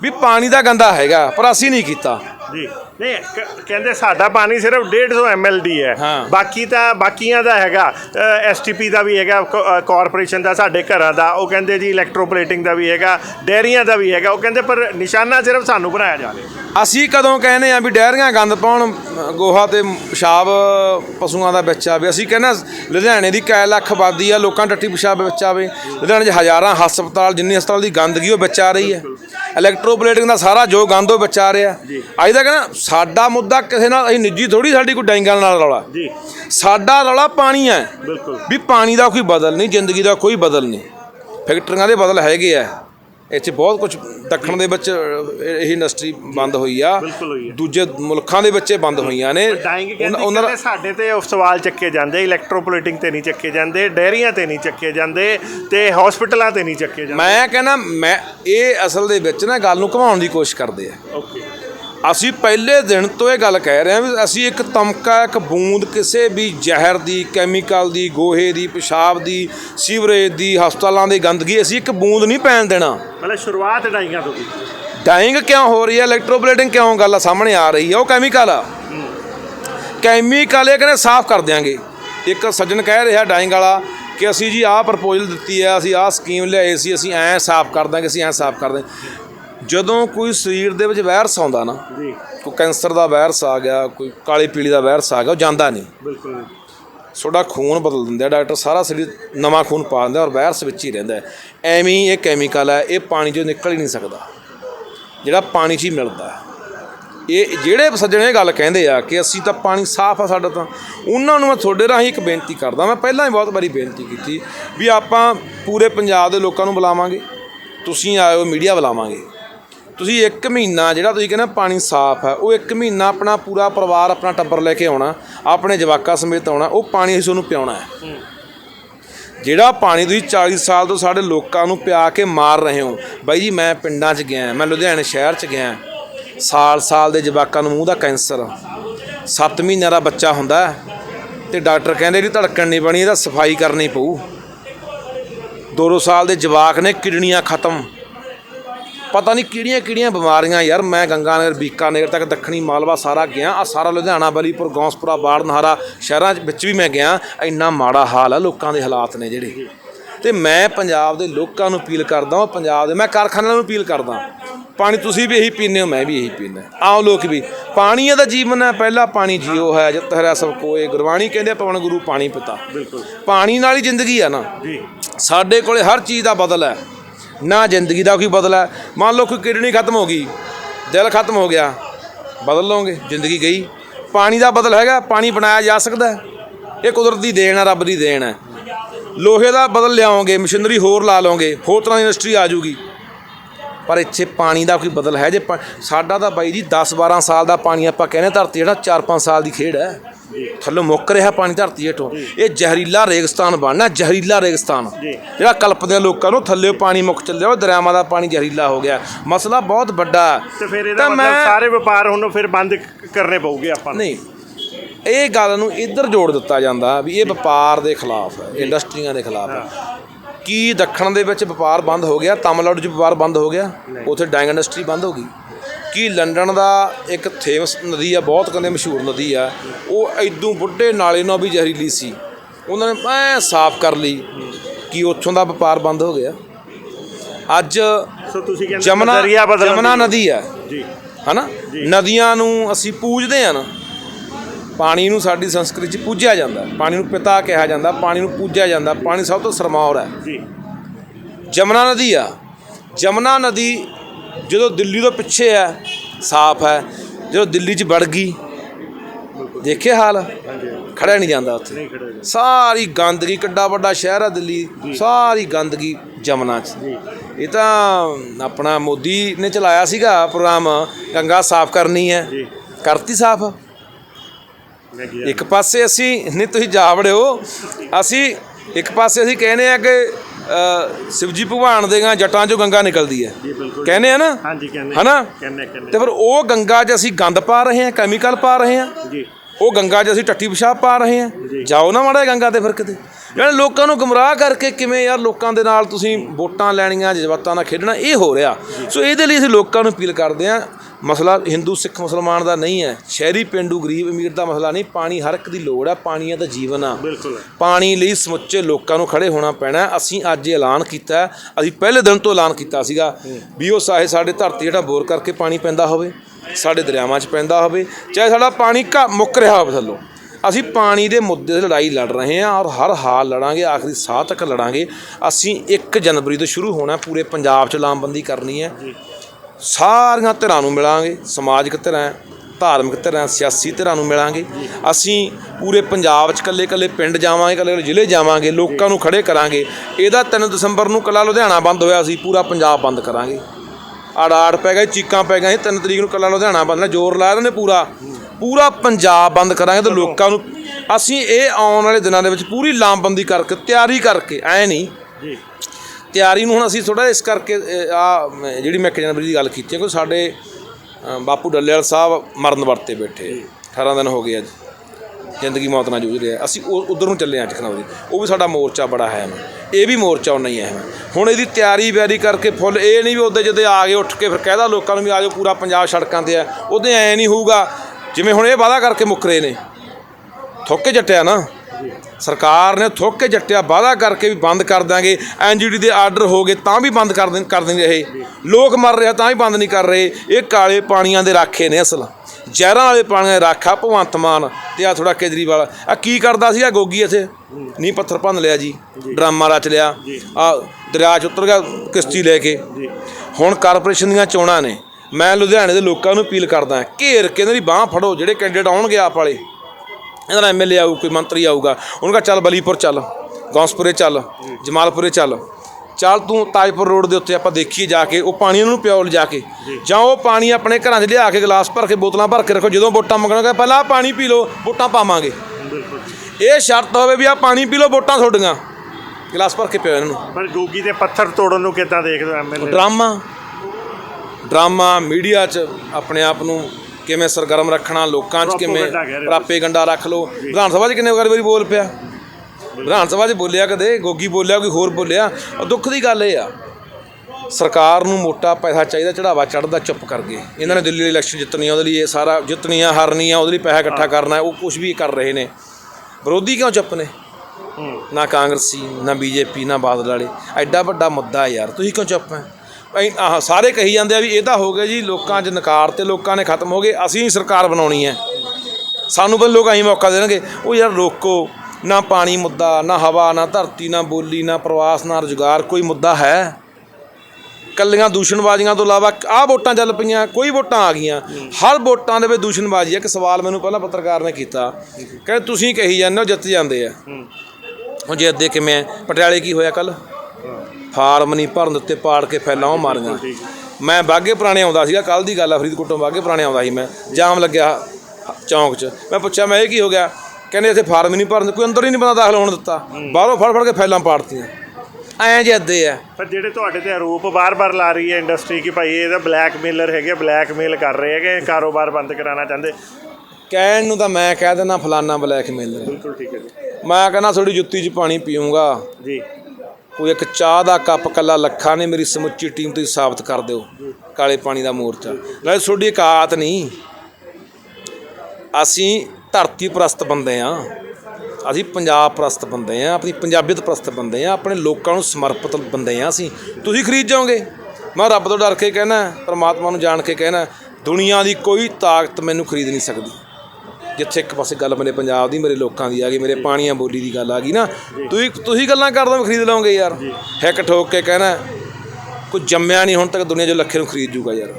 ਵੀ ਪਾਣੀ ਦਾ ਗੰਦਾ ਹੈਗਾ ਪਰ ਅਸੀਂ ਨਹੀਂ ਕੀਤਾ। ਜੀ। ਨਹੀਂ ਕ- ਕਹਿੰਦੇ ਸਾਡਾ ਪਾਣੀ ਸਿਰਫ 150 ਐਮਐਲਡੀ ਹੈ। ਹਾਂ। ਬਾਕੀ ਤਾਂ ਬਾਕੀਆਂ ਦਾ ਹੈਗਾ ਐਸਟੀਪੀ ਦਾ ਵੀ ਹੈਗਾ ਕਾਰਪੋਰੇਸ਼ਨ ਦਾ ਸਾਡੇ ਘਰਾਂ ਦਾ ਉਹ ਕਹਿੰਦੇ ਜੀ ਇਲੈਕਟ੍ਰੋਪਲੇਟਿੰਗ ਦਾ ਵੀ ਹੈਗਾ ਡੈਰੀਆਂ ਦਾ ਵੀ ਹੈਗਾ ਉਹ ਕਹਿੰਦੇ ਪਰ ਨਿਸ਼ਾਨਾ ਸਿਰਫ ਸਾਨੂੰ ਬਣਾਇਆ ਜਾ ਰਿਹਾ ਅਸੀਂ ਕਦੋਂ ਕਹਿੰਦੇ ਆ ਵੀ ਡੈਰੀਆਂ ਗੰਦ ਪਾਉਣ ਅ, ਗੋਹਾ ਤੇ ਪਿਸ਼ਾਬ ਪਸ਼ੂਆਂ ਦਾ ਵਿੱਚ ਆਵੇ। ਅਸੀਂ ਕਹਿੰਦੇ ਲੁਧਿਆਣੇ ਦੀ ਕੈ ਲੱਖ ਆਬਾਦੀ ਆ ਲੋਕਾਂ ਟੱਟੀ ਪਿਸ਼ਾਬ ਵਿੱਚ ਆਵੇ। ਲੁਧਿਆਣੇ 'ਚ ਹਜ਼ਾਰਾਂ ਹਸਪਤਾਲ ਜਿੰਨੀ ਹਸਪਤਾਲ ਦੀ ਗੰਦਗੀ ਉਹ ਵਿੱਚ ਆ ਰਹੀ ਹੈ। ਇਲੈਕਟ੍ਰੋਪਲੇਟਿੰਗ ਦਾ ਸਾਰਾ ਜੋ ਗੰਦ ਉਹ ਵਿੱਚ ਆ ਰਿਹਾ ਅੱਜ ਦਾ ਕਹਿੰਦਾ ਸਾਡਾ ਮੁੱਦਾ ਕਿਸੇ ਨਾਲ ਅਸੀਂ ਨਿੱਜੀ ਥੋੜੀ ਸਾਡੀ ਕੋਈ ਡੈਂਗਾਂ ਨਾਲ ਰੌਲਾ। ਜੀ। ਸਾਡਾ ਰੌਲਾ ਪਾਣੀ ਹੈ। ਬਿਲਕੁਲ। ਵੀ ਪਾਣੀ ਦਾ ਕੋਈ ਬਦਲ ਨਹੀਂ ਜ਼ਿੰਦਗੀ ਦਾ ਕੋਈ ਬਦਲ ਨਹੀਂ। ਫੈਕਟਰੀਆਂ ਦੇ ਬਦਲ ਹੈਗੇ ਆ। ਇੱਥੇ ਬਹੁਤ ਕੁਝ ਦੱਖਣ ਦੇ ਵਿੱਚ ਇਹ ਇੰਡਸਟਰੀ ਬੰਦ ਹੋਈ ਆ। ਦੂਜੇ ਮੁਲਕਾਂ ਦੇ ਵਿੱਚ ਬੰਦ ਹੋਈਆਂ ਨੇ। ਉਹਨਾਂ- ਦਾ ਸਾਡੇ ਤੇ ਉਹ ਸਵਾਲ ਚੱਕੇ ਜਾਂਦੇ ਇਲੈਕਟ੍ਰੋਪੋਲਿਟਿੰਗ ਤੇ ਨਹੀਂ ਚੱਕੇ ਜਾਂਦੇ ਡੈਰੀਆਂ ਤੇ ਨਹੀਂ ਚੱਕੇ ਜਾਂਦੇ ਤੇ ਹਸਪੀਟਲਾਂ ਤੇ ਨਹੀਂ ਚੱਕੇ ਜਾਂਦੇ। ਮੈਂ ਕਹਿੰਦਾ ਮੈਂ ਇਹ ਅਸਲ ਦੇ ਵਿੱਚ ਨਾ ਗੱਲ ਨੂੰ ਘਮਾਉਣ ਦੀ ਕੋਸ਼ਿਸ਼ ਕਰਦੇ ਆ। ਓਕੇ ਅਸੀਂ ਪਹਿਲੇ ਦਿਨ ਤੋਂ ਇਹ ਗੱਲ ਕਹਿ ਰਹੇ ਹਾਂ ਵੀ ਅਸੀਂ ਇੱਕ ਤਮਕਾ ਇੱਕ ਬੂੰਦ ਕਿਸੇ ਵੀ ਜ਼ਹਿਰ ਦੀ ਕੈਮੀਕਲ ਦੀ ਗੋਹੇ ਦੀ ਪਿਸ਼ਾਬ ਦੀ ਸੀਵਰੇਜ ਦੀ ਹਸਪਤਾਲਾਂ ਦੀ ਗੰਦਗੀ ਅਸੀਂ ਇੱਕ ਬੂੰਦ ਨਹੀਂ ਪੈਣ ਦੇਣਾ। ਮਤਲਬ ਸ਼ੁਰੂਆਤ ਡਾਈਂਗਾਂ ਤੋਂ ਕੀਤੀ ਡਾਈਂਗ ਕਿਉਂ ਹੋ ਰਹੀ ਹੈ? ਇਲੈਕਟ੍ਰੋਪਲੇਟਿੰਗ ਕਿਉਂ ਗੱਲ ਆ ਸਾਹਮਣੇ ਆ ਰਹੀ ਹੈ? ਉਹ ਕੈਮੀਕਲ ਆ। ਕੈਮੀਕਲ ਇਹ ਕਹਿੰਦੇ ਸਾਫ਼ ਕਰ ਦਿਆਂਗੇ। ਇੱਕ ਸੱਜਣ ਕਹਿ ਰਿਹਾ ਡਾਈਂਗ ਵਾਲਾ ਕਿ ਅਸੀਂ ਜੀ ਆਹ ਪ੍ਰਪੋਜ਼ਲ ਦਿੱਤੀ ਹੈ ਅਸੀਂ ਆਹ ਸਕੀਮ ਲਿਆਏ ਸੀ ਅਸੀਂ ਐਂ ਸਾਫ਼ ਕਰ ਦਾਂਗੇ ਅਸੀਂ ਐਂ ਸਾਫ਼ ਕਰ ਦਾਂਗੇ ਜਦੋਂ ਕੋਈ ਸਰੀਰ ਦੇ ਵਿੱਚ ਵਾਇਰਸ ਆਉਂਦਾ ਨਾ ਜੀ। ਕੋਈ ਕੈਂਸਰ ਦਾ ਵਾਇਰਸ ਆ ਗਿਆ ਕੋਈ ਕਾਲੀ ਪੀਲੀ ਦਾ ਵਾਇਰਸ ਆ ਗਿਆ ਉਹ ਜਾਂਦਾ ਨਹੀਂ। ਬਿਲਕੁਲ ਤੁਹਾਡਾ ਖੂਨ ਬਦਲ ਦਿੰਦੇ ਆ ਡਾਕਟਰ ਸਾਰਾ ਸਰੀਰ ਨਵਾਂ ਖੂਨ ਪਾ ਦਿੰਦਾ ਔਰ ਵਾਇਰਸ ਵਿੱਚ ਹੀ ਰਹਿੰਦਾ ਐਵੇਂ ਹੀ ਇਹ ਕੈਮੀਕਲ ਹੈ ਇਹ ਪਾਣੀ 'ਚੋਂ ਨਿਕਲ ਹੀ ਨਹੀਂ ਸਕਦਾ। ਜਿਹੜਾ ਪਾਣੀ 'ਚ ਹੀ ਮਿਲਦਾ ਇਹ ਜਿਹੜੇ ਸੱਜਣ ਇਹ ਗੱਲ ਕਹਿੰਦੇ ਆ ਕਿ ਅਸੀਂ ਤਾਂ ਪਾਣੀ ਸਾਫ਼ ਆ ਸਾਡਾ ਤਾਂ। ਉਹਨਾਂ ਨੂੰ ਮੈਂ ਤੁਹਾਡੇ ਰਾਹੀਂ ਇੱਕ ਬੇਨਤੀ ਕਰਦਾ ਮੈਂ ਪਹਿਲਾਂ ਹੀ ਬਹੁਤ ਵਾਰੀ ਬੇਨਤੀ ਕੀਤੀ ਵੀ ਆਪਾਂ ਪੂਰੇ ਪੰਜਾਬ ਦੇ ਲੋਕਾਂ ਨੂੰ ਬੁਲਾਵਾਂਗੇ ਤੁਸੀਂ ਆਇਓ ਮੀਡੀਆ ਬੁਲਾਵਾਂਗੇ। ਤੁਸੀਂ ਇੱਕ ਮਹੀਨਾ ਜਿਹੜਾ ਤੁਸੀਂ ਕਹਿੰਦੇ ਪਾਣੀ ਸਾਫ਼ ਹੈ ਉਹ ਇੱਕ ਮਹੀਨਾ ਆਪਣਾ ਪੂਰਾ ਪਰਿਵਾਰ ਆਪਣਾ ਟੱਬਰ ਲੈ ਕੇ ਆਉਣਾ ਆਪਣੇ ਜਵਾਕਾਂ ਸਮੇਤ ਆਉਣਾ ਉਹ ਪਾਣੀ ਅਸੀਂ ਤੁਹਾਨੂੰ ਪਿਆਉਣਾ ਹੈ। ਜਿਹੜਾ ਪਾਣੀ ਤੁਸੀਂ 40 ਸਾਲ ਤੋਂ ਸਾਡੇ ਲੋਕਾਂ ਨੂੰ ਪਿਆ ਕੇ ਮਾਰ ਰਹੇ ਹੋ ਬਾਈ ਜੀ ਮੈਂ ਪਿੰਡਾਂ 'ਚ ਗਿਆ ਮੈਂ ਲੁਧਿਆਣੇ ਸ਼ਹਿਰ 'ਚ ਗਿਆ ਸਾਲ ਸਾਲ ਦੇ ਜਵਾਕਾਂ ਨੂੰ ਮੂੰਹ ਦਾ ਕੈਂਸਰ 7 ਮਹੀਨਿਆਂ ਦਾ ਬੱਚਾ ਹੁੰਦਾ ਤੇ ਡਾਕਟਰ ਕਹਿੰਦੇ ਇਹਦੀ ਧੜਕਣ ਨਹੀਂ ਬਣੀ ਇਹਦਾ ਸਫ਼ਾਈ ਕਰਨੀ ਪਊ। ਦੋ ਦੋ ਸਾਲ ਦੇ ਜਵਾਕ ਨੇ ਕਿਡਨੀਆਂ ਖਤਮ। ਪਤਾ ਨਹੀਂ ਕਿਹੜੀਆਂ ਕਿਹੜੀਆਂ ਬਿਮਾਰੀਆਂ ਯਾਰ ਮੈਂ ਗੰਗਾਨਗਰ ਬੀਕਾਨੇਰ ਤੱਕ ਦੱਖਣੀ ਮਾਲਵਾ ਸਾਰਾ ਗਿਆ। ਆ ਸਾਰਾ ਲੁਧਿਆਣਾ ਬਲੀਪੁਰ ਗੌਂਸਪੁਰਾ ਬਾੜ ਨਹਾਰਾ ਸ਼ਹਿਰਾਂ ਵਿੱਚ ਵੀ ਮੈਂ ਗਿਆ। ਇੰਨਾ ਮਾੜਾ ਹਾਲ ਆ ਲੋਕਾਂ ਦੇ ਹਾਲਾਤ ਨੇ ਜਿਹੜੇ। ਤੇ ਮੈਂ ਪੰਜਾਬ ਦੇ ਲੋਕਾਂ ਨੂੰ ਅਪੀਲ ਕਰਦਾ ਹਾਂ ਪੰਜਾਬ ਦੇ ਮੈਂ ਕਾਰਖਾਨਿਆਂ ਨੂੰ ਅਪੀਲ ਕਰਦਾ ਪਾਣੀ ਤੁਸੀਂ ਵੀ ਇਹੀ ਪੀਂਦੇ ਹੋ ਮੈਂ ਵੀ ਇਹੀ ਪੀਂਦਾ। ਆਮ ਲੋਕ ਵੀ। ਪਾਣੀ ਹੈ ਦਾ ਜੀਵਨ ਹੈ ਪਹਿਲਾ ਪਾਣੀ ਜੀਓ ਹੈ ਜਤ ਹਰਿਆ ਸਭ ਕੋਏ ਗੁਰਬਾਣੀ ਕਹਿੰਦੇ ਪਵਨ ਗੁਰੂ ਪਾਣੀ ਪਿਤਾ। ਬਿਲਕੁਲ। ਪਾਣੀ ਨਾਲ ਹੀ ਜ਼ਿੰਦਗੀ ਆ ਨਾ। ਜੀ। ਸਾਡੇ ਕੋਲੇ ਹਰ ਚੀਜ਼ ਦਾ ਬਦਲ ਹੈ। ਨਾ ਜ਼ਿੰਦਗੀ ਦਾ ਕੋਈ ਬਦਲ ਹੈ। ਮੰਨ ਲਓ ਕੋਈ ਕਿਡਨੀ ਖਤਮ ਹੋ ਗਈ, ਦਿਲ ਖਤਮ ਹੋ ਗਿਆ, ਬਦਲ ਲਓਗੇ, ਜ਼ਿੰਦਗੀ ਗਈ। ਪਾਣੀ ਦਾ ਬਦਲ ਹੈਗਾ, ਪਾਣੀ ਬਣਾਇਆ ਜਾ ਸਕਦਾ ਇਹ ਕੁਦਰਤ ਦੀ ਦੇਣ ਹੈ, ਰੱਬ ਦੀ ਦੇਣ ਹੈ। ਲੋਹੇ ਦਾ ਬਦਲ ਲਿਆਓਗੇ, ਮਸ਼ੀਨਰੀ ਹੋਰ ਲਾ ਲਓਗੇ, ਹੋਰ ਤਰ੍ਹਾਂ ਦੀ ਇੰਡਸਟਰੀ ਆ ਜਾਊਗੀ। ਪਰ ਇੱਥੇ ਪਾਣੀ ਦਾ ਕੋਈ ਬਦਲ ਹੈ ਜੇ ਸਾਡਾ ਤਾਂ ਬਾਈ ਜੀ 10 12 ਸਾਲ ਦਾ ਪਾਣੀ ਆਪਾਂ ਕਹਿੰਦੇ ਧਰਤੀ ਜਿਹੜਾ 4-5 ਸਾਲ ਦੀ ਖੇਡ ਹੈ। ਥੱਲੋਂ ਮੁੱਕ ਰਿਹਾ ਪਾਣੀ ਧਰਤੀ ਹੇਠੋਂ। ਇਹ ਜ਼ਹਿਰੀਲਾ ਰੇਗਿਸਤਾਨ ਬਣਨਾ ਜ਼ਹਿਰੀਲਾ ਰੇਗਿਸਤਾਨ। ਜਿਹੜਾ ਕਲਪਦੇ ਲੋਕਾਂ ਨੂੰ ਥੱਲੇ ਪਾਣੀ ਮੁੱਕ ਚੱਲਿਆ ਉਹ ਦਰਿਆਵਾਂ ਦਾ ਪਾਣੀ ਜ਼ਹਿਰੀਲਾ ਹੋ ਗਿਆ। ਮਸਲਾ ਬਹੁਤ ਵੱਡਾ। ਤੇ ਫਿਰ ਇਹਦਾ ਮਤਲਬ ਸਾਰੇ ਵਪਾਰ ਹੁਣ ਫਿਰ ਬੰਦ ਕਰਨੇ ਪਊਗੇ ਆਪਾਂ ਨੂੰ। ਨਹੀਂ। ਇਹ ਗੱਲ ਨੂੰ ਇੱਧਰ ਜੋੜ ਦਿੱਤਾ ਜਾਂਦਾ ਵੀ ਇਹ ਵਪਾਰ ਦੇ ਖਿਲਾਫ ਹੈ ਇੰਡਸਟਰੀਆਂ ਦੇ ਖਿਲਾਫ ਹੈ। ਕੀ ਦੱਖਣ ਦੇ ਵਿੱਚ ਵਪਾਰ ਬੰਦ ਹੋ ਗਿਆ? ਤਮਿਲਨਾਡੂ 'ਚ ਵਪਾਰ ਬੰਦ ਹੋ ਗਿਆ? ਉੱਥੇ ਡਾਈਂਗ ਇੰਡਸਟਰੀ ਬੰਦ ਹੋ ਗਈ। ਕੀ ਲੰਡਨ ਦਾ ਇੱਕ ਥੇਮਸ ਨਦੀ ਆ ਬਹੁਤ ਕਹਿੰਦੇ ਮਸ਼ਹੂਰ ਨਦੀ ਆ। ਉਹ ਐਦੋਂ ਬੁੱਢੇ ਨਾਲੇ ਨਾਲ ਵੀ ਜ਼ਹਿਰੀਲੀ ਸੀ। ਉਹਨਾਂ ਨੇ ਐ ਸਾਫ਼ ਕਰ ਲਈ ਕੀ ਉੱਥੋਂ ਦਾ ਵਪਾਰ ਬੰਦ ਹੋ ਗਿਆ। ਅੱਜ ਸੋ ਤੁਸੀਂ ਕਹਿੰਦੇ ਜਮਨਾ ਜਮਨਾ ਨਦੀ ਆ। ਜੀ। ਹਨਾ? ਨਦੀਆਂ ਨੂੰ ਅਸੀਂ ਪੂਜਦੇ ਆ ਨਾ ਪਾਣੀ ਨੂੰ ਸਾਡੀ ਸੰਸਕ੍ਰਿਤੀ 'ਚ ਪੂਜਿਆ ਜਾਂਦਾ। ਪਾਣੀ ਨੂੰ ਪਿਤਾ ਕਿਹਾ ਜਾਂਦਾ ਪਾਣੀ ਨੂੰ ਪੂਜਿਆ ਜਾਂਦਾ। ਪਾਣੀ ਸਭ ਤੋਂ ਸਰਮਾਉਰ ਹੈ ਜੀ। ਜਮਨਾ ਨਦੀ ਆ। ਜਮਨਾ ਨਦੀ ਜਦੋਂ ਦਿੱਲੀ ਤੋਂ ਪਿੱਛੇ ਹੈ ਸਾਫ਼ ਹੈ ਜਦੋਂ ਦਿੱਲੀ 'ਚ ਵੜ ਗਈ ਦੇਖੇ ਹਾਲ? ਖੜਿਆ ਨਹੀਂ ਜਾਂਦਾ ਉੱਥੇ। ਖੜੇ ਸਾਰੀ ਗੰਦਗੀ ਕਿੱਡਾ ਵੱਡਾ ਸ਼ਹਿਰ ਆ ਦਿੱਲੀ ਸਾਰੀ ਗੰਦਗੀ ਜਮਨਾ 'ਚ। ਇਹ ਤਾਂ ਆਪਣਾ ਮੋਦੀ ਨੇ ਚਲਾਇਆ ਸੀਗਾ ਪ੍ਰੋਗਰਾਮ ਗੰਗਾ ਸਾਫ਼ ਕਰਨੀ ਹੈ। ਕਰਤੀ ਸਾਫ਼? ਇੱਕ ਪਾਸੇ ਅਸੀਂ ਨਹੀਂ ਤੁਸੀਂ ਜਾ ਵੜਿਓ ਅਸੀਂ ਇੱਕ ਪਾਸੇ ਅਸੀਂ ਕਹਿੰਦੇ ਆ ਕਿ ਸ਼ਿਵਜੀ ਭਗਵਾਨ ਦੇ ਗਾਂ ਜਟਾਂ 'ਚੋਂ ਗੰਗਾ ਨਿਕਲਦੀ ਹੈ। ਜੀ ਬਿਲਕੁਲ। ਕਹਿੰਦੇ ਆ ਨਾ? ਹਾਂਜੀ ਕਹਿੰਦੇ। ਹਨਾ? ਕਹਿੰਦੇ ਕਹਿੰਦੇ। ਤੇ ਫਿਰ ਉਹ ਗੰਗਾ 'ਚ ਅਸੀਂ ਗੰਦ ਪਾ ਰਹੇ ਹਾਂ ਕੈਮੀਕਲ ਪਾ ਰਹੇ ਹਾਂ। ਜੀ। ਉਹ ਗੰਗਾ 'ਚ ਅਸੀਂ ਟੱਟੀ ਪਿਸ਼ਾਬ ਪਾ ਰਹੇ ਹਾਂ। ਜਾਓ ਨਾ ਮਾੜਾ ਗੰਗਾ ਤੇ ਫਿਰ ਕਿਤੇ। ਜਿਹੜੇ ਲੋਕਾਂ ਨੂੰ ਗੁੰਮਰਾਹ ਕਰਕੇ ਕਿਵੇਂ ਯਾਰ ਲੋਕਾਂ ਦੇ ਨਾਲ ਤੁਸੀਂ ਵੋਟਾਂ ਲੈਣੀਆਂ ਜਜ਼ਬਾਤਾਂ ਨਾਲ ਖੇਡਣਾ ਇਹ ਹੋ ਰਿਹਾ। ਸੋ ਇਹਦੇ ਲਈ ਅਸੀਂ ਲੋਕਾਂ ਨੂੰ ਅਪੀਲ ਕਰਦੇ ਹਾਂ ਮਸਲਾ ਹਿੰਦੂ ਸਿੱਖ ਮੁਸਲਮਾਨ ਦਾ ਨਹੀਂ ਹੈ। ਸ਼ਹਿਰੀ ਪਿੰਡੂ ਗਰੀਬ ਅਮੀਰ ਦਾ ਮਸਲਾ ਨਹੀਂ ਪਾਣੀ ਹਰ ਇੱਕ ਦੀ ਲੋੜ ਹੈ ਪਾਣੀ ਤਾਂ ਜੀਵਨ ਆ। ਬਿਲਕੁਲ ਪਾਣੀ ਲਈ ਸਮੁੱਚੇ ਲੋਕਾਂ ਨੂੰ ਖੜੇ ਹੋਣਾ ਪੈਣਾ। ਅਸੀਂ ਅੱਜ ਐਲਾਨ ਕੀਤਾ। ਅਸੀਂ ਪਹਿਲੇ ਦਿਨ ਤੋਂ ਐਲਾਨ ਕੀਤਾ ਸੀਗਾ ਵੀ ਉਹ ਸਾਹੇ ਸਾਡੇ ਧਰਤੀ ਜਿਹੜਾ ਬੋਰ ਕਰਕੇ ਪਾਣੀ ਪੈਂਦਾ ਹੋਵੇ ਸਾਡੇ ਦਰਿਆਵਾਂ 'ਚ ਪੈਂਦਾ ਹੋਵੇ ਚਾਹੇ ਸਾਡਾ ਪਾਣੀ ਘ ਮੁੱਕ ਰਿਹਾ ਹੋਵੇ ਥੱਲੋਂ। ਅਸੀਂ ਪਾਣੀ ਦੇ ਮੁੱਦੇ 'ਤੇ ਲੜਾਈ ਲੜ ਰਹੇ ਹਾਂ ਔਰ ਹਰ ਹਾਲ ਲੜਾਂਗੇ ਆਖਰੀ ਸਾਹ ਤੱਕ ਲੜਾਂਗੇ। ਅਸੀਂ 1 ਜਨਵਰੀ ਤੋਂ ਸ਼ੁਰੂ ਹੋਣਾ ਪੂਰੇ ਪੰਜਾਬ 'ਚ ਲਾਮਬੰਦੀ ਕਰਨੀ ਹੈ। ਸਾਰੀਆਂ ਧਿਰਾਂ ਨੂੰ ਮਿਲਾਂਗੇ, ਸਮਾਜਿਕ ਧਿਰਾਂ ਧਾਰਮਿਕ ਧਿਰਾਂ ਸਿਆਸੀ ਧਿਰਾਂ ਨੂੰ ਮਿਲਾਂਗੇ। ਅਸੀਂ ਪੂਰੇ ਪੰਜਾਬ 'ਚ ਇਕੱਲੇ ਇਕੱਲੇ ਪਿੰਡ ਜਾਵਾਂਗੇ ਇਕੱਲੇ ਇਕੱਲੇ ਜ਼ਿਲ੍ਹੇ ਜਾਵਾਂਗੇ, ਲੋਕਾਂ ਨੂੰ ਖੜੇ ਕਰਾਂਗੇ। ਇਹਦਾ 3 ਦਸੰਬਰ ਨੂੰ ਕੱਲਾ ਲੁਧਿਆਣਾ ਬੰਦ ਹੋਇਆ ਸੀ, ਪੂਰਾ ਪੰਜਾਬ ਬੰਦ ਕਰਾਂਗੇ। ਆੜ ਆੜ ਪੈ ਗਏ ਚੀਕਾਂ ਪੈ ਗਈਆਂ 3 ਤਰੀਕ ਨੂੰ ਕੱਲਾ ਲੁਧਿਆਣਾ ਬੰਦ, ਨਾ ਜ਼ੋਰ ਲਾਇਆ ਇਹਨਾਂ ਨੇ ਪੂਰਾ। ਪੂਰਾ ਪੰਜਾਬ ਬੰਦ ਕਰਾਂਗੇ ਤੇ ਲੋਕਾਂ ਨੂੰ, ਅਸੀਂ ਇਹ ਆਉਣ ਵਾਲੇ ਦਿਨਾਂ ਦੇ ਵਿੱਚ ਪੂਰੀ ਲਾਮਬੰਦੀ ਕਰਕੇ, ਤਿਆਰੀ ਕਰਕੇ, ਐ ਨਹੀਂ। ਜੀ। ਤਿਆਰੀ ਨੂੰ ਹੁਣ ਅਸੀਂ ਥੋੜਾ ਇਸ ਕਰਕੇ ਆ ਜਿਹੜੀ ਮੈਂ ਇੱਕ ਜਨਵਰੀ ਦੀ ਗੱਲ ਕੀਤੀ ਹੈ ਕਿ ਸਾਡੇ ਬਾਪੂ ਡੱਲੇਵਾਲ ਸਾਹਿਬ ਮਰਨ ਵਰਤੇ ਬੈਠੇ 18 ਦਿਨ ਹੋ ਗਏ ਅੱਜ। ਜ਼ਿੰਦਗੀ ਮੌਤ ਨਾਲ ਜੂਝ ਰਿਹਾ। ਅਸੀਂ ਉਧਰ ਨੂੰ ਚੱਲੇ ਹਾਂ ਚਖਨੌਰੀ ਉਹ ਵੀ ਸਾਡਾ ਮੋਰਚਾ ਬੜਾ ਹੈ ਇਹ ਵੀ ਮੋਰਚਾ ਉਨਾ ਹੀ ਹੈ ਹੁਣ ਇਹਦੀ ਤਿਆਰੀ ਵੈਰੀ ਕਰਕੇ ਫੁੱਲ ਇਹ ਨਹੀਂ ਵੀ ਉਹਦੇ ਜਦੋਂ ਆ ਗਏ, ਉੱਠ ਕੇ ਫਿਰ ਕਹਿਦਾ ਲੋਕਾਂ ਨੂੰ ਵੀ ਆ ਜਾਓ, ਪੂਰਾ ਪੰਜਾਬ ਸੜਕਾਂ ਤੇ ਆ। ਉਹਦੇ ਐ ਨਹੀਂ ਹੋਊਗਾ। ਜਿਵੇਂ ਹੁਣ ਇਹ ਵਾਅਦਾ ਕਰਕੇ ਮੁੱਕ ਰਹੇ ਨੇ। ਥੋਕੇ ਜੱਟਿਆ ਨਾ। ਸਰਕਾਰ ਨੇ ਥੋਕ ਕੇ ਜੱਟਿਆ ਵਾਅਦਾ ਕਰਕੇ ਵੀ ਬੰਦ ਕਰ ਦਾਂਗੇ ਐਨਜੀਡੀ ਦੇ ਆਰਡਰ ਹੋ ਗਏ ਤਾਂ ਵੀ ਬੰਦ ਕਰ ਦੇਣ ਕਰ ਦੇਂਗੇ ਇਹ। ਲੋਕ ਮਰ ਰਿਹਾ ਤਾਂ ਵੀ ਬੰਦ ਨਹੀਂ ਕਰ ਰਹੇ। ਇਹ ਕਾਲੇ ਪਾਣੀਆਂ ਦੇ ਰਾਖੇ ਨੇ ਅਸਲ। ਜ਼ਹਿਰਾਂ ਵਾਲੇ ਪਾਣੀਆਂ ਦੇ ਰਾਖਾ ਭਗਵੰਤ ਮਾਨ ਤੇ ਆ ਥੋੜਾ ਕੇਜਰੀਵਾਲ। ਆ ਕੀ ਕਰਦਾ ਸੀਗਾ ਗੋਗੀ ਇੱਥੇ? ਨਹੀਂ ਪੱਥਰ ਭੰਨ ਲਿਆ ਜੀ ਡਰਾਮਾ ਰਚ ਲਿਆ। ਆ ਦਰਿਆ ਚ ਉਤਰ ਗਿਆ ਕਿਸ਼ਤੀ ਲੈ ਕੇ। ਹੁਣ ਕਾਰਪੋਰੇਸ਼ਨ ਦੀਆਂ ਚੋਣਾਂ ਨੇ। ਮੈਂ ਲੁਧਿਆਣੇ ਦੇ ਲੋਕਾਂ ਨੂੰ ਅਪੀਲ ਕਰਦਾ ਘੇਰ ਕੇ ਇਹਨਾਂ ਦੀ ਬਾਹ ਫੜੋ ਜਿਹੜੇ ਕੈਂਡੀਡੇਟ ਆਉਣਗੇ ਆਪ ਵਾਲੇ। ਇਹਦਾ ਐਮਐਲਏ ਆਊ ਕੋਈ ਮੰਤਰੀ ਆਊਗਾ ਉਹਨੂੰ ਕਹਾ ਚੱਲ ਬਲੀਪੁਰ ਚੱਲ ਗੌਂਸਪੁਰੇ ਚੱਲ ਜਮਾਲਪੁਰੇ ਚੱਲ। ਚੱਲ ਤੂੰ ਤਾਜਪੁਰ ਰੋਡ ਦੇ ਉੱਤੇ ਆਪਾਂ ਦੇਖੀਏ ਜਾ ਕੇ ਉਹ ਪਾਣੀ ਉਹਨਾਂ ਨੂੰ ਪਿਓ ਲਿਜਾ ਕੇ। ਜਾਂ। ਉਹ ਪਾਣੀ ਆਪਣੇ ਘਰਾਂ 'ਚ ਲਿਆ ਕੇ ਗਲਾਸ ਭਰ ਕੇ ਬੋਤਲਾਂ ਭਰ ਕੇ ਰੱਖੋ ਜਦੋਂ ਵੋਟਾਂ ਮੰਗਣਗੇ ਪਹਿਲਾਂ ਆਹ ਪਾਣੀ ਪੀ ਲਓ ਵੋਟਾਂ ਪਾਵਾਂਗੇ। ਬਿਲਕੁਲ। ਇਹ ਸ਼ਰਤ ਹੋਵੇ ਵੀ ਆ ਪਾਣੀ ਪੀ ਲਓ ਵੋਟਾਂ ਤੁਹਾਡੀਆਂ। ਗਲਾਸ ਭਰ ਕੇ ਪਿਓ ਇਹਨਾਂ। ਨੂੰ ਪਰ ਗੋਗੀ ਦੇ ਪੱਥਰ ਤੋੜਨ ਨੂੰ ਕਿੱਦਾਂ ਦੇਖਦੇ ਐਮਐਲਏ ਡਰਾਮਾ। ਡਰਾਮਾ ਮੀਡੀਆ 'ਚ ਆਪਣੇ ਆਪ ਨੂੰ ਕਿਵੇਂ ਸਰਗਰਮ ਰੱਖਣਾ ਲੋਕਾਂ 'ਚ ਕਿਵੇਂ ਪ੍ਰਾਪੇ ਗੰਡਾ ਰੱਖ ਲਓ। ਵਿਧਾਨ ਸਭਾ 'ਚ ਕਿੰਨੇ ਵਾਰੀ ਬੋਲ ਪਿਆ? ਵਿਧਾਨ ਸਭਾ 'ਚ ਬੋਲਿਆ ਕਦੇ ਗੋਗੀ ਬੋਲਿਆ ਕੋਈ ਹੋਰ ਬੋਲਿਆ? ਉਹ ਦੁੱਖ ਦੀ ਗੱਲ ਇਹ ਆ ਸਰਕਾਰ ਨੂੰ ਮੋਟਾ ਪੈਸਾ ਚਾਹੀਦਾ ਚੜਾਵਾ ਚੜਦਾ ਚੁੱਪ ਕਰ ਗਏ। ਇਹਨਾਂ ਨੇ ਦਿੱਲੀ ਇਲੈਕਸ਼ਨ ਜਿੱਤਣੀ ਆ ਉਹਦੇ ਲਈ ਇਹ ਸਾਰਾ ਜਿੱਤਣੀਆਂ ਹਾਰਨੀਆਂ ਉਹਦੇ ਲਈ ਪੈਸਾ ਇਕੱਠਾ ਕਰਨਾ ਉਹ ਕੁਝ ਵੀ ਕਰ ਰਹੇ ਨੇ। ਵਿਰੋਧੀ ਕਿਉਂ ਚੁੱਪ ਨੇ? ਨਾ ਕਾਂਗਰਸੀ ਨਾ ਬੀਜੇਪੀ ਨਾ ਬਾਦਲ ਵਾਲੇ। ਐਡਾ ਵੱਡਾ ਮੁੱਦਾ ਯਾਰ ਤੁਸੀਂ ਕਿਉਂ ਚੁੱਪ ਹੈ ਆਹ ਸਾਰੇ ਕਹੀ ਜਾਂਦੇ ਆ ਵੀ ਇਹ ਤਾਂ ਹੋ ਗਿਆ ਜੀ ਲੋਕਾਂ 'ਚ ਨਕਾਰ ਤੇ ਲੋਕਾਂ ਨੇ ਖਤਮ ਹੋ ਗਏ ਅਸੀਂ ਸਰਕਾਰ ਬਣਾਉਣੀ ਹੈ। ਸਾਨੂੰ ਪਰ ਲੋਕ ਐਂ ਮੌਕਾ ਦੇਣਗੇ ਉਹ ਯਾਰ ਰੋਕੋ ਨਾ ਪਾਣੀ ਮੁੱਦਾ ਨਾ ਹਵਾ ਨਾ ਧਰਤੀ ਨਾ ਬੋਲੀ ਨਾ ਪ੍ਰਵਾਸ ਨਾ ਰੁਜ਼ਗਾਰ ਕੋਈ ਮੁੱਦਾ ਹੈ? ਕੱਲੀਆਂ ਦੂਸ਼ਣਬਾਜ਼ੀਆਂ ਤੋਂ ਇਲਾਵਾ ਆਹ ਵੋਟਾਂ ਚੱਲ ਪਈਆਂ ਕੋਈ ਵੋਟਾਂ ਆ ਗਈਆਂ। ਹਰ ਵੋਟਾਂ ਦੇ ਵਿੱਚ ਦੂਸ਼ਣਬਾਜ਼ੀ ਹੈ ਇੱਕ ਸਵਾਲ ਮੈਨੂੰ ਪਹਿਲਾਂ ਪੱਤਰਕਾਰ ਨੇ ਕੀਤਾ। ਕਹਿੰਦੇ ਤੁਸੀਂ ਕਹੀ ਜਾਂਦੇ ਹੋ ਜਿੱਤ ਜਾਂਦੇ ਆ। ਹੁਣ ਜੇ ਅੱਦੇ ਕਿਵੇਂ ਪਟਿਆਲੇ ਕੀ ਹੋਇਆ ਕੱਲ ਫਾਰਮ ਨਹੀਂ ਭਰਨ ਦਿੱਤੇ ਪਾੜ ਕੇ ਫੈਲਾਂ ਉਹ ਮਾਰੀਆਂ। ਮੈਂ ਬਾਗੇ ਪੁਰਾਣੇ ਆਉਂਦਾ ਸੀਗਾ ਕੱਲ ਦੀ ਗੱਲ ਆ ਫਰੀਦਕੋਟੋਂ ਬਾਗੇ ਪੁਰਾਣੇ ਆਉਂਦਾ ਸੀ ਮੈਂ। ਜਾਮ ਲੱਗਿਆ ਚੌਂਕ 'ਚ। ਮੈਂ ਪੁੱਛਿਆ ਮੈਂ ਇਹ ਕੀ ਹੋ ਗਿਆ? ਕਹਿੰਦੇ ਇੱਥੇ ਫਾਰਮ ਹੀ ਨਹੀਂ ਭਰਨ ਕੋਈ ਅੰਦਰ ਹੀ ਨਹੀਂ ਬੰਦਾ ਦਾਖਲ ਹੋਣ ਦਿੱਤਾ। ਬਾਹਰੋਂ ਫੜ ਫੜ ਕੇ ਫੈਲਾਂ ਪਾੜਤੀਆਂ। ਐਂ ਜੇ ਅੱਦੇ ਆ। ਪਰ ਜਿਹੜੇ ਤੁਹਾਡੇ ਤੇ ਆਰੋਪ ਬਾਰ-ਬਾਰ ਲਾ ਰਹੀ ਹੈ ਇੰਡਸਟਰੀ ਕਿ ਭਾਈ ਇਹਦਾ ਬਲੈਕਮੇਲਰ ਹੈਗੇ ਬਲੈਕਮੇਲ ਕਰ ਰਹੇ ਹੈਗੇ ਕਾਰੋਬਾਰ ਬੰਦ ਕਰਾਉਣਾ ਚਾਹੁੰਦੇ। ਕਹਿਣ ਨੂੰ ਤਾਂ ਮੈਂ ਕਹਿ ਦਿੰਦਾ ਫਲਾਨਾ ਬਲੈਕਮੇਲਰ ਬਿਲਕੁਲ ਠੀਕ ਹੈ ਜੀ। ਮੈਂ ਕਹਿੰਦਾ ਥੋੜੀ ਜੁੱਤੀ 'ਚ ਪਾਣੀ ਪੀਊਂਗਾ। ਜੀ। ਉਹ ਇੱਕ ਚਾਹ ਦਾ ਕੱਪ ਕੱਲਾ ਲੱਖਾਂ ਨੇ ਮੇਰੀ ਸਮੁੱਚੀ ਟੀਮ ਤੁਸੀਂ ਸਾਬਤ ਕਰ ਦਿਓ, ਕਾਲੇ ਪਾਣੀ ਦਾ ਮੋਰਚਾ। ਨਾਲੇ ਤੁਹਾਡੀ ਇਕਾਤ ਨਹੀਂ, ਅਸੀਂ ਧਰਤੀ ਪ੍ਰਸਤ ਬੰਦੇ ਆ ਅਸੀਂ ਪੰਜਾਬ ਪ੍ਰਸਤ ਬੰਦੇ ਆ ਆਪਣੀ ਪੰਜਾਬੀਅਤ ਪ੍ਰਸਤ ਬੰਦੇ ਆ ਆਪਣੇ ਲੋਕਾਂ ਨੂੰ ਸਮਰਪਿਤ ਬੰਦੇ ਆ ਅਸੀਂ। ਤੁਸੀਂ ਖਰੀਦ ਜਾਓਗੇ? ਮੈਂ ਰੱਬ ਤੋਂ ਡਰ ਕੇ ਕਹਿਣਾ, ਪਰਮਾਤਮਾ ਨੂੰ ਜਾਣ ਕੇ ਕਹਿਣਾ, ਦੁਨੀਆ ਦੀ ਕੋਈ ਤਾਕਤ ਮੈਨੂੰ ਖਰੀਦ ਨਹੀਂ ਸਕਦੀ। ਜਿੱਥੇ ਇੱਕ ਪਾਸੇ ਗੱਲ ਮੇਰੇ ਪੰਜਾਬ ਦੀ ਮੇਰੇ ਲੋਕਾਂ ਦੀ ਆ ਗਈ ਮੇਰੇ ਪਾਣੀਆਂ ਬੋਲੀ ਦੀ ਗੱਲ ਆ ਗਈ ਨਾ। ਤੁਸੀਂ ਤੁਸੀਂ ਗੱਲਾਂ ਕਰਦੇ ਹੋ ਖਰੀਦ ਲਓਗੇ ਯਾਰ। ਹਿੱਕ ਠੋਕ ਕੇ ਕਹਿਣਾ ਕੋਈ ਜੰਮਿਆ ਨਹੀਂ ਹੁਣ ਤੱਕ ਦੁਨੀਆ 'ਚ ਲੱਖੇ ਨੂੰ ਖਰੀਦ ਜੂਗਾ ਯਾਰ।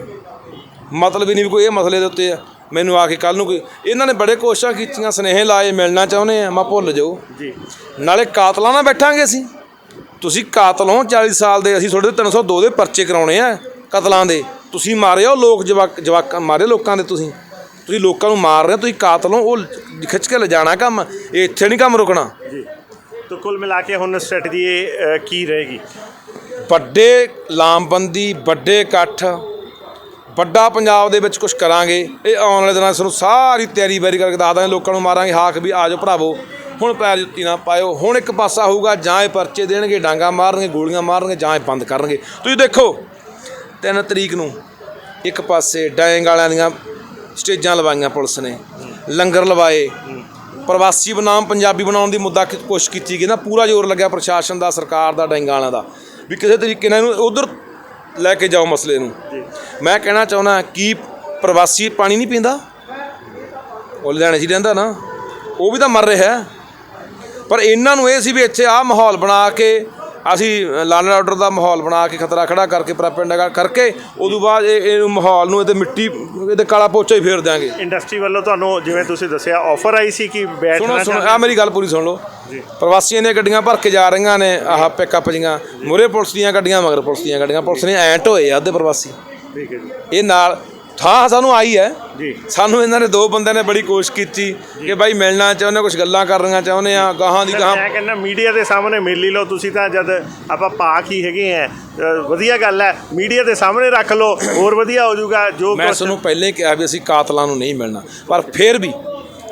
ਮਤਲਬ ਹੀ ਨਹੀਂ ਕੋਈ ਇਹ ਮਸਲੇ ਦੇ ਉੱਤੇ ਆ। ਮੈਨੂੰ ਆ ਕੇ ਕੱਲ ਨੂੰ ਕੋਈ ਇਹਨਾਂ ਨੇ ਬੜੇ ਕੋਸ਼ਿਸ਼ਾਂ ਕੀਤੀਆਂ ਸਨੇਹ ਲਾਏ ਮਿਲਣਾ ਚਾਹੁੰਦੇ ਆ ਮੈਂ ਭੁੱਲ ਜਾਓ ਜੀ। ਨਾਲੇ ਕਾਤਲਾਂ ਨਾਲ ਬੈਠਾਂਗੇ ਅਸੀਂ। ਤੁਸੀਂ ਕਾਤਲ ਹੋ 40 ਸਾਲ ਦੇ ਅਸੀਂ ਤੁਹਾਡੇ ਤੇ 302 ਦੇ ਪਰਚੇ ਕਰਾਉਣੇ ਆ ਕਤਲਾਂ ਦੇ। ਤੁਸੀਂ ਮਾਰੇ ਹੋ ਲੋਕ ਜਵਾਕ ਜਵਾਕ ਮਾਰੇ ਲੋਕਾਂ ਦੇ ਤੁਸੀਂ। ਤੁਸੀਂ ਲੋਕਾਂ ਨੂੰ ਮਾਰ ਰਹੇ ਹੋ ਤੁਸੀਂ ਕਾਤਲ ਹੋ ਉਹ ਖਿੱਚ ਕੇ ਲਿਜਾਣਾ ਕੰਮ ਇਹ ਇੱਥੇ ਨਹੀਂ ਕੰਮ ਰੁਕਣਾ। ਜੀ। ਤਾਂ ਕੁੱਲ ਮਿਲਾ ਕੇ ਹੁਣ ਸਟ੍ਰੈਟਜੀ ਕੀ ਰਹੇਗੀ? ਵੱਡੇ ਲਾਮਬੰਦੀ ਵੱਡੇ ਇਕੱਠ ਵੱਡਾ ਪੰਜਾਬ ਦੇ ਵਿੱਚ ਕੁਝ ਕਰਾਂਗੇ ਇਹ ਆਉਣ ਵਾਲੇ ਦਿਨਾਂ ਸਾਨੂੰ ਸਾਰੀ ਤਿਆਰੀ ਬੈਰੀ ਕਰਕੇ ਦੱਸ ਦਾਂਗੇ ਲੋਕਾਂ ਨੂੰ ਮਾਰਾਂਗੇ ਹਾਕ ਵੀ ਆ ਜਾਓ ਭਰਾਵੋ। ਹੁਣ ਪੈਰ ਜੁੱਤੀ ਨਾ ਪਾਇਓ ਹੁਣ ਇੱਕ ਪਾਸਾ ਹੋਊਗਾ ਜਾਂ ਇਹ ਪਰਚੇ ਦੇਣਗੇ ਡਾਂਗਾ ਮਾਰਨਗੇ ਗੋਲੀਆਂ ਮਾਰਨਗੇ ਜਾਂ ਇਹ ਬੰਦ ਕਰਨਗੇ। ਤੁਸੀਂ ਦੇਖੋ 3 ਤਰੀਕ ਨੂੰ ਇੱਕ ਪਾਸੇ ਡੈਂਗ ਵਾਲਿਆਂ ਦੀਆਂ ਸਟੇਜਾਂ ਲਵਾਈਆਂ ਪੁਲਿਸ ਨੇ। ਲੰਗਰ ਲਵਾਏ। ਪ੍ਰਵਾਸੀ ਬਨਾਮ ਪੰਜਾਬੀ ਬਣਾਉਣ ਦੀ ਮੁੱਦਾ ਕੋਸ਼ਿਸ਼ ਕੀਤੀ ਗਈ ਨਾ ਪੂਰਾ ਜ਼ੋਰ ਲੱਗਿਆ ਪ੍ਰਸ਼ਾਸਨ ਦਾ ਸਰਕਾਰ ਦਾ ਡੈਂਗਾਂ ਵਾਲਿਆਂ ਦਾ। ਵੀ ਕਿਸੇ ਤਰੀਕੇ ਨਾਲ ਇਹਨੂੰ ਉਧਰ ਲੈ ਕੇ ਜਾਓ ਮਸਲੇ ਨੂੰ। ਮੈਂ ਕਹਿਣਾ ਚਾਹੁੰਦਾ ਕੀ ਪ੍ਰਵਾਸੀ ਪਾਣੀ ਨਹੀਂ ਪੀਂਦਾ। ਉਹ 'ਚ ਹੀ ਰਹਿੰਦਾ ਨਾ। ਉਹ ਵੀ ਤਾਂ ਮਰ ਰਿਹਾ। ਪਰ ਇਹਨਾਂ ਨੂੰ ਇਹ ਸੀ ਵੀ ਇੱਥੇ ਆਹ ਮਾਹੌਲ ਬਣਾ ਕੇ ਅਸੀਂ ਲਾਨ ਆਰਡਰ ਦਾ ਮਾਹੌਲ ਬਣਾ ਕੇ ਖਤਰਾ ਖੜਾ ਕਰਕੇ ਪ੍ਰਾਪੈਂਡਾ ਕਰਕੇ ਉਦੋਂ ਬਾਅਦ ਇਹ ਇਹ ਮਾਹੌਲ ਨੂੰ ਇਹਦੇ ਮਿੱਟੀ ਇਹਦੇ ਕਾਲਾ ਪੋਚਾ ਹੀ ਫੇਰ ਦਿਆਂਗੇ। ਇੰਡਸਟਰੀ ਵੱਲੋਂ ਤੁਹਾਨੂੰ ਜਿਵੇਂ ਤੁਸੀਂ ਦੱਸਿਆ ਆਫਰ ਆਈ ਸੀ ਕਿ ਬੈਠਣਾ ਸੁਣੋ ਆ ਮੇਰੀ ਗੱਲ ਪੂਰੀ ਸੁਣ ਲਓ। ਪ੍ਰਵਾਸੀਆਂ ਦੀਆਂ ਗੱਡੀਆਂ ਭਰ ਕੇ ਜਾ ਰਹੀਆਂ ਨੇ ਆਹ ਪਿਕਅਪ ਜੀਆਂ ਮੂਰੇ ਪੁਲਿਸ ਦੀਆਂ ਗੱਡੀਆਂ ਮਗਰ ਪੁਲਿਸ ਦੀਆਂ ਗੱਡੀਆਂ। ਪੁਲਿਸ ਨੇ ਐਂਟ ਹੋਏ ਆ ਅੱਧੇ ਪ੍ਰਵਾਸੀ। ਠੀਕ ਹੈ ਜੀ। ਇਹ ਨਾਲ ਥਾਂ ਸਾਨੂੰ ਆਈ ਹੈ। ਜੀ। ਸਾਨੂੰ ਇਹਨਾਂ ਨੇ ਦੋ ਬੰਦਿਆਂ ਨੇ ਬੜੀ ਕੋਸ਼ਿਸ਼ ਕੀਤੀ ਕਿ ਭਾਈ ਮਿਲਣਾ ਚਾਹੁੰਦੇ ਕੁਝ ਗੱਲਾਂ ਕਰਨੀਆਂ ਚਾਹੁੰਦੇ ਆ ਗਾਹਾਂ ਦੀ ਗਾਹਾਂ ਮੈਂ ਕਹਿੰਦਾ ਮੀਡੀਆ ਦੇ ਸਾਹਮਣੇ ਮਿਲ ਹੀ ਲਓ ਤੁਸੀਂ ਤਾਂ ਜਦ ਆਪਾਂ ਪਾਕ ਹੀ ਹੈਗੇ ਆ ਵਧੀਆ ਗੱਲ ਹੈ ਮੀਡੀਆ ਦੇ ਸਾਹਮਣੇ ਰੱਖ ਲਓ ਹੋਰ ਵਧੀਆ ਹੋ ਜਾਊਗਾ ਜੋ ਮੈਂ ਤੁਹਾਨੂੰ ਪਹਿਲੇ ਹੀ ਕਿਹਾ ਵੀ ਅਸੀਂ ਕਾਤਲਾਂ ਨੂੰ ਨਹੀਂ ਮਿਲਣਾ ਪਰ ਫਿਰ ਵੀ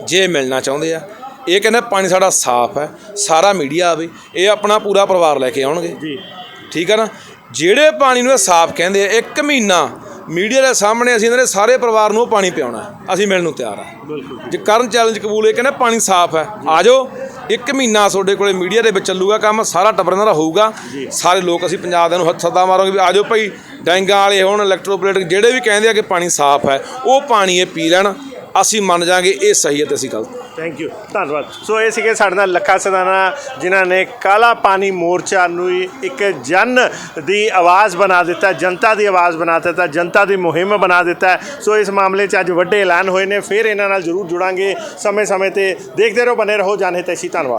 ਜੇ ਮਿਲਣਾ ਚਾਹੁੰਦੇ ਆ ਇਹ ਕਹਿੰਦੇ ਪਾਣੀ ਸਾਡਾ ਸਾਫ਼ ਹੈ ਸਾਰਾ ਮੀਡੀਆ ਆਵੇ ਇਹ ਆਪਣਾ ਪੂਰਾ ਪਰਿਵਾਰ ਲੈ ਕੇ ਆਉਣਗੇ। ਜੀ। ਠੀਕ ਹੈ ਨਾ? ਜਿਹੜੇ ਪਾਣੀ ਨੂੰ ਇਹ ਸਾਫ਼ ਕਹਿੰਦੇ ਆ ਇੱਕ ਮਹੀਨਾ ਮੀਡੀਆ ਦੇ ਸਾਹਮਣੇ ਅਸੀਂ ਇਹਨਾਂ ਦੇ ਸਾਰੇ ਪਰਿਵਾਰ ਨੂੰ ਉਹ ਪਾਣੀ ਪਿਆਉਣਾ। ਅਸੀਂ ਮਿਲਣ ਨੂੰ ਤਿਆਰ ਆ ਜੇ ਕਰਨ ਚੈਲੰਜ ਕਬੂਲ ਇਹ ਕਹਿੰਦੇ ਪਾਣੀ ਸਾਫ਼ ਹੈ। ਆ ਜਾਓ ਇੱਕ ਮਹੀਨਾ ਤੁਹਾਡੇ ਕੋਲੇ ਮੀਡੀਆ ਦੇ ਵਿੱਚ ਚੱਲੂਗਾ ਕੰਮ ਸਾਰਾ ਟੱਬਰ ਇਹਨਾਂ ਦਾ ਹੋਊਗਾ। ਸਾਰੇ ਲੋਕ ਅਸੀਂ ਪੰਜਾਬ ਦੇ ਨੂੰ ਹੱਥ ਸੱਦਾ ਮਾਰਾਂਗੇ ਵੀ ਆ ਜਾਓ ਭਾਈ ਡੈਂਗਾਂ ਵਾਲੇ ਹੋਣ ਇਲੈਕਟ੍ਰੋਪਲੇਟ ਜਿਹੜੇ ਵੀ ਕਹਿੰਦੇ ਆ ਕਿ ਪਾਣੀ ਸਾਫ਼ ਹੈ ਉਹ ਪਾਣੀ ਇਹ ਪੀ ਲੈਣ। ਅਸੀਂ ਮੰਨ ਜਾਾਂਗੇ ਇਹ ਸਹੀ ਹੈ ਤੇ ਅਸੀਂ ਗਲਤ। ਥੈਂਕ ਯੂ ਧੰਨਵਾਦ। ਸੋ ਇਹ ਸੀਗੇ ਸਾਡੇ ਨਾਲ ਲੱਖਾ ਸਦਾਨਾ, ਜਿਨ੍ਹਾਂ ਨੇ ਕਾਲਾ ਪਾਣੀ ਮੋਰਚਾ ਨੂੰ ਇੱਕ ਜਨ ਦੀ ਆਵਾਜ਼ ਬਣਾ ਦਿੱਤਾ, ਜਨਤਾ ਦੀ ਆਵਾਜ਼ ਬਣਾ ਦਿੱਤਾ, ਜਨਤਾ ਦੀ ਮੁਹਿੰਮ ਬਣਾ ਦਿੱਤਾ। ਸੋ ਇਸ ਮਾਮਲੇ 'ਚ ਅੱਜ ਵੱਡੇ ਐਲਾਨ ਹੋਏ ਨੇ, ਫਿਰ ਇਹਨਾਂ ਨਾਲ ਜ਼ਰੂਰ ਜੁੜਾਂਗੇ। ਸਮੇਂ ਸਮੇਂ ਤੇ ਦੇਖਦੇ ਰਹੋ, ਬਨੇ ਰਹੋ, ਜਾਣੇ ਤੇ ਸੀ ਧੰਨਵਾਦ।